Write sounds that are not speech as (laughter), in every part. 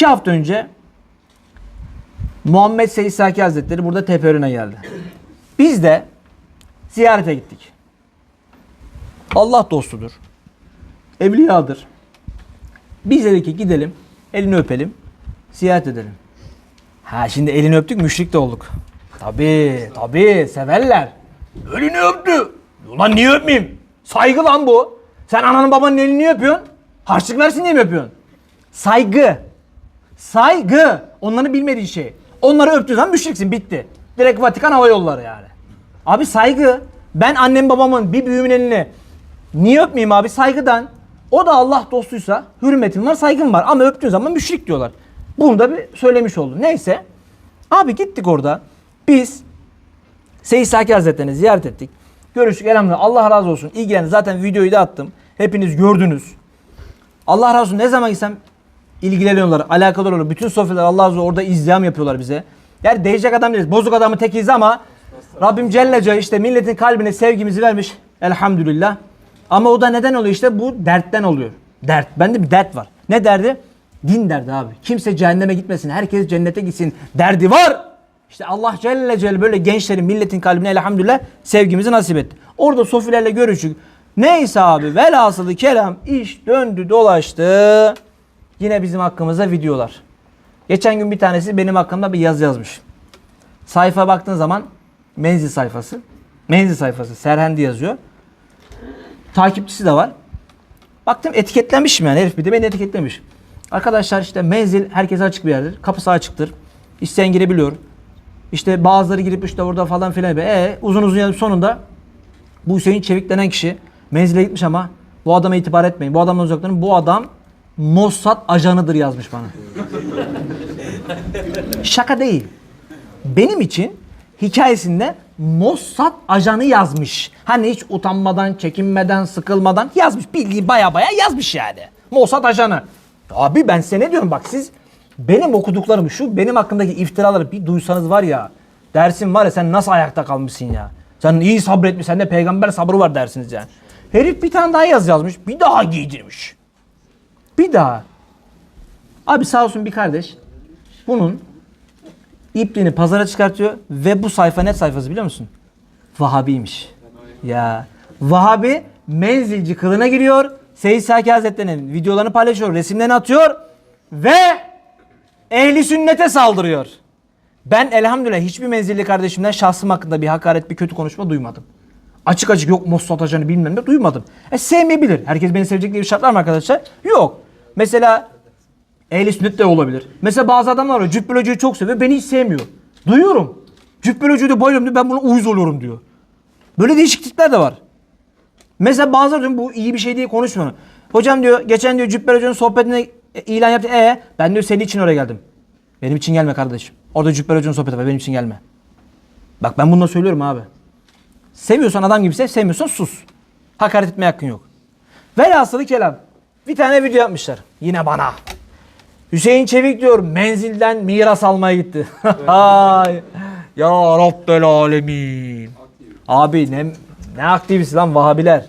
İki hafta önce Muhammed Seyyid Saki Hazretleri burada tepe geldi. Biz de ziyarete gittik. Allah dostudur. Evliyadır. Biz dedik ki gidelim, elini öpelim, ziyaret edelim. Ha şimdi elini öptük, müşrik de olduk. Tabii, tabii, severler. Elini öptü. Ulan niye öpmeyeyim? Saygı lan bu. Sen ananın babanın elini niye öpüyorsun? Harçlık versin diye mi öpüyorsun? Saygı. Saygı. Onların bilmediği şey. Onları öptüğün zaman müşriksin, bitti. Direkt Vatikan Hava Yolları yani. Abi saygı. Ben annem babamın bir büyüğümün elini niye öpmeyeyim abi? Saygıdan. O da Allah dostuysa hürmetim var, saygım var. Ama öptüğün zaman müşrik diyorlar. Bunu da bir söylemiş oldum. Neyse. Abi gittik orada. Biz Seyyid Saki Hazretleri'ni ziyaret ettik. Görüştük elhamdülillah. Allah razı olsun. İlgilendi. Zaten videoyu da attım. Hepiniz gördünüz. Allah razı olsun. Ne zaman gitsem ilgileniyorlar. Alakalı oluyor. Bütün sofyalar Allah razı orada izdiham yapıyorlar bize. Yani değişecek adam değiliz. Bozuk adamı tekiz ama Rabbim Celle Celle işte milletin kalbine sevgimizi vermiş. Elhamdülillah. Ama o da neden oluyor işte? Bu dertten oluyor. Dert. Bende bir dert var. Ne derdi? Din derdi abi. Kimse cehenneme gitmesin. Herkes cennete gitsin. Derdi var. İşte Allah Celle Celle böyle gençlerin, milletin kalbine elhamdülillah sevgimizi nasip etti. Orada sofilerle görüştük. Neyse abi velhasılı kelam iş döndü dolaştı. Yine bizim hakkımızda videolar. Geçen gün bir tanesi benim hakkımda bir yazı yazmış. Sayfa baktığın zaman menzil sayfası. Menzil sayfası. Serhendi yazıyor. Takipçisi de var. Baktım etiketlenmişim yani herif bir de beni etiketlemiş. Arkadaşlar işte menzil herkese açık bir yerdir. Kapısı açıktır. İsteyen girebiliyor. İşte bazıları girip işte orada falan filan. E uzun uzun yazıp sonunda bu Hüseyin Çevik denen kişi menzile gitmiş ama bu adama itibar etmeyin. Bu adamdan uzak durun. Bu adam Mossad ajanıdır yazmış bana. Şaka değil. Benim için hikayesinde Mossad ajanı yazmış. Hani hiç utanmadan, çekinmeden, sıkılmadan yazmış. Bildiği baya baya yazmış yani. Mossad ajanı. Abi ben size ne diyorum bak siz benim okuduklarım şu benim hakkındaki iftiraları bir duysanız var ya dersin var ya sen nasıl ayakta kalmışsın ya. Sen iyi sabretmiş sende peygamber sabrı var dersiniz yani. Herif bir tane daha yaz yazmış bir daha giydirmiş. Bir daha. Abi sağ olsun bir kardeş bunun ipliğini pazara çıkartıyor ve bu sayfa ne sayfası biliyor musun? Vahabiymiş. Ya Vahabi menzilci kılına giriyor. Seyyid Saki Hazretleri'nin videolarını paylaşıyor, resimlerini atıyor ve ehli sünnete saldırıyor. Ben elhamdülillah hiçbir menzilli kardeşimden şahsım hakkında bir hakaret, bir kötü konuşma duymadım. Açık açık yok Mossad ajanı bilmem ne duymadım. E sevmeyebilir. Herkes beni sevecek diye bir şart mı arkadaşlar? Yok. Mesela ehli sünnet de olabilir. Mesela bazı adamlar var. Cübbül Hoca'yı çok seviyor. Beni hiç sevmiyor. Duyuyorum. Cübbül Hoca'yı da bayılıyorum diyor. Ben buna uyuz oluyorum diyor. Böyle değişik tipler de var. Mesela bazıları diyor bu iyi bir şey diye konuşmuyor. Hocam diyor geçen diyor Cübbel Hoca'nın sohbetine ilan yaptı. E ben diyor senin için oraya geldim. Benim için gelme kardeşim. Orada Cübbel Hoca'nın sohbeti var. Benim için gelme. Bak ben bunu da söylüyorum abi. Seviyorsan adam gibi sev, sevmiyorsan sus. Hakaret etmeye hakkın yok. Velhasılı kelam. Bir tane video yapmışlar. Yine bana. Hüseyin Çevik diyor menzilden miras almaya gitti. (laughs) Ay. ya Rabbel alemin. Abi ne ne aktivisti lan Vahabiler.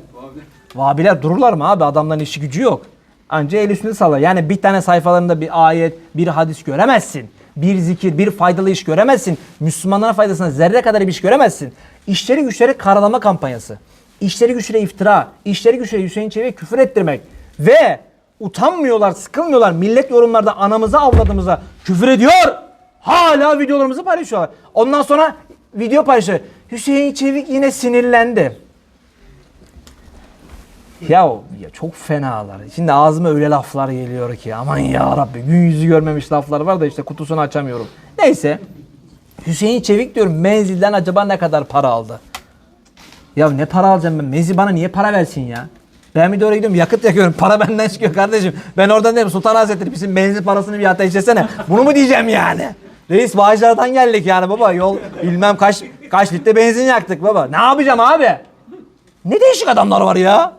Vahabiler dururlar mı abi? Adamların işi gücü yok. Anca el üstünde sallar. Yani bir tane sayfalarında bir ayet, bir hadis göremezsin. Bir zikir, bir faydalı iş göremezsin. Müslümanlara faydasına zerre kadar bir iş göremezsin. İşleri güçleri karalama kampanyası. İşleri güçleri iftira. İşleri güçleri Hüseyin Çevik'e küfür ettirmek. Ve utanmıyorlar, sıkılmıyorlar. Millet yorumlarda anamıza avladığımıza küfür ediyor. Hala videolarımızı paylaşıyorlar. Ondan sonra video paylaşıyor. Hüseyin Çevik yine sinirlendi. Ya, ya çok fenalar. Şimdi ağzıma öyle laflar geliyor ki aman ya Rabbi gün yüzü görmemiş laflar var da işte kutusunu açamıyorum. Neyse. Hüseyin Çevik diyorum menzilden acaba ne kadar para aldı? Ya ne para alacağım ben? Menzil bana niye para versin ya? Ben bir de oraya gidiyorum yakıt yakıyorum. Para benden çıkıyor kardeşim. Ben oradan derim Sultan Hazretleri bizim benzin parasını bir ateşlesene. Bunu mu diyeceğim yani? Reis bağcılardan geldik yani baba. Yol bilmem kaç kaç litre benzin yaktık baba. Ne yapacağım abi? Ne değişik adamlar var ya.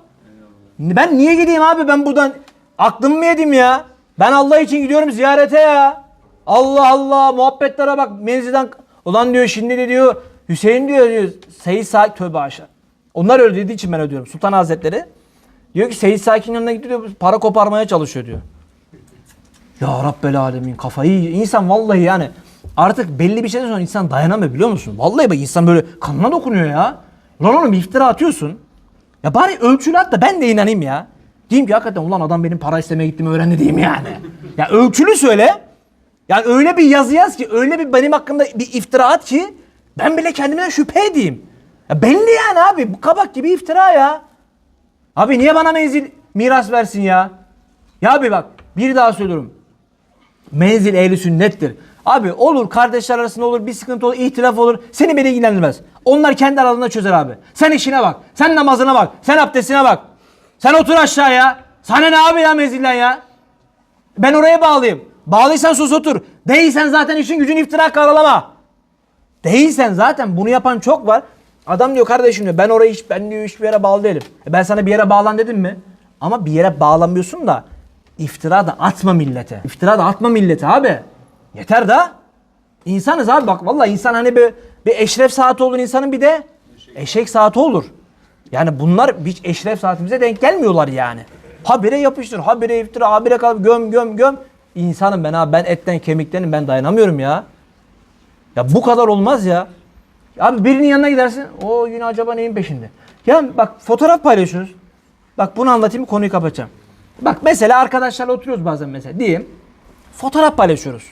Ben niye gideyim abi ben buradan aklımı mı yedim ya? Ben Allah için gidiyorum ziyarete ya. Allah Allah muhabbetlere bak menzilden ulan diyor şimdi de diyor Hüseyin diyor diyor Seyit Sakin tövbe aşağı. Onlar dediği için ben ödüyorum. Sultan Hazretleri diyor ki Seyit Sakin yanına gidiyor para koparmaya çalışıyor diyor. Ya Rabbel Alemin kafayı yiyor. İnsan vallahi yani artık belli bir şeyden sonra insan dayanamıyor biliyor musun? Vallahi bak insan böyle kanına dokunuyor ya. Lan oğlum iftira atıyorsun. Ya bari ölçülü at da ben de inanayım ya. Diyeyim ki hakikaten ulan adam benim para istemeye gittiğimi öğrendi diyeyim yani. ya ölçülü söyle. Yani öyle bir yazı yaz ki öyle bir benim hakkımda bir iftira at ki ben bile kendimden şüphe edeyim. Ya belli yani abi bu kabak gibi iftira ya. Abi niye bana menzil miras versin ya? Ya abi bak bir daha söylüyorum. Menzil ehli sünnettir. Abi olur kardeşler arasında olur bir sıkıntı olur ihtilaf olur seni beni ilgilendirmez. Onlar kendi aralarında çözer abi. Sen işine bak. Sen namazına bak. Sen abdestine bak. Sen otur aşağıya. Sana ne abi ya menzilden ya? Ben oraya bağlıyım. Bağlıysan sus otur. Değilsen zaten işin gücün iftira karalama. Değilsen zaten bunu yapan çok var. Adam diyor kardeşim diyor ben oraya hiç ben diyor hiçbir yere bağlı değilim. E ben sana bir yere bağlan dedim mi? Ama bir yere bağlamıyorsun da iftira da atma millete. İftira da atma millete abi. Yeter da. İnsanız abi bak vallahi insan hani bir, bir eşref saati olur insanın bir de eşek saati olur. Yani bunlar hiç eşref saatimize denk gelmiyorlar yani. Habire yapıştır, habire iftira, habire kal göm göm göm. İnsanım ben abi ben etten kemiktenim ben dayanamıyorum ya. Ya bu kadar olmaz ya. Abi birinin yanına gidersin. O yine acaba neyin peşinde? Ya bak fotoğraf paylaşıyoruz. Bak bunu anlatayım konuyu kapatacağım. Bak mesela arkadaşlarla oturuyoruz bazen mesela diyeyim. Fotoğraf paylaşıyoruz.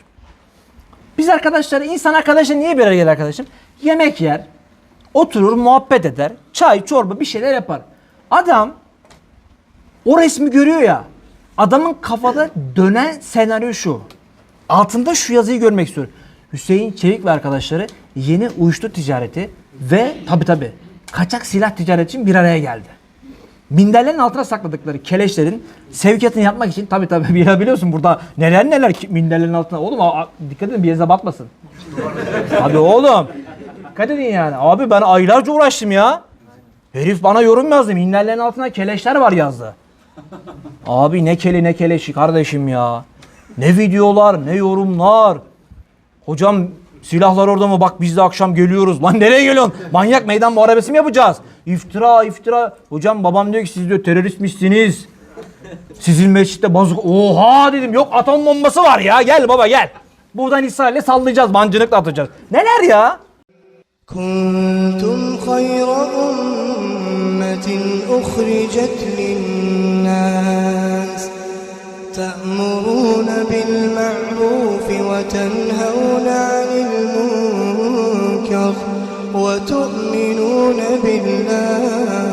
Biz arkadaşlar, insan arkadaşlar niye bir araya gelir arkadaşım? Yemek yer, oturur, muhabbet eder, çay, çorba bir şeyler yapar. Adam o resmi görüyor ya. Adamın kafada dönen senaryo şu. Altında şu yazıyı görmek istiyorum. Hüseyin Çevik ve arkadaşları yeni uyuşturucu ticareti ve tabi tabi kaçak silah ticareti için bir araya geldi. Minderlerin altına sakladıkları keleşlerin sevkiyatını yapmak için tabi tabi bir (laughs) biliyorsun burada neler neler minderlerin altına. Oğlum a- dikkat edin bir yerinize batmasın. Abi oğlum. Dikkat edin yani. Abi ben aylarca uğraştım ya. Herif bana yorum yazdı. Minderlerin altına keleşler var yazdı. Abi ne keli ne keleşi kardeşim ya. Ne videolar ne yorumlar. Hocam silahlar orada mı? Bak biz de akşam geliyoruz. Lan nereye geliyorsun? Manyak meydan muharebesi mi yapacağız? İftira iftira. Hocam babam diyor ki siz diyor teröristmişsiniz. Sizin mescitte bazuk. Oha dedim. Yok atom bombası var ya. Gel baba gel. Buradan İsrail'e sallayacağız. Mancınıkla atacağız. Neler ya? كنتم خير أمة أخرجت للناس تأمرون بالمعروف وتنهون عن المنكر وتؤمنون بالله.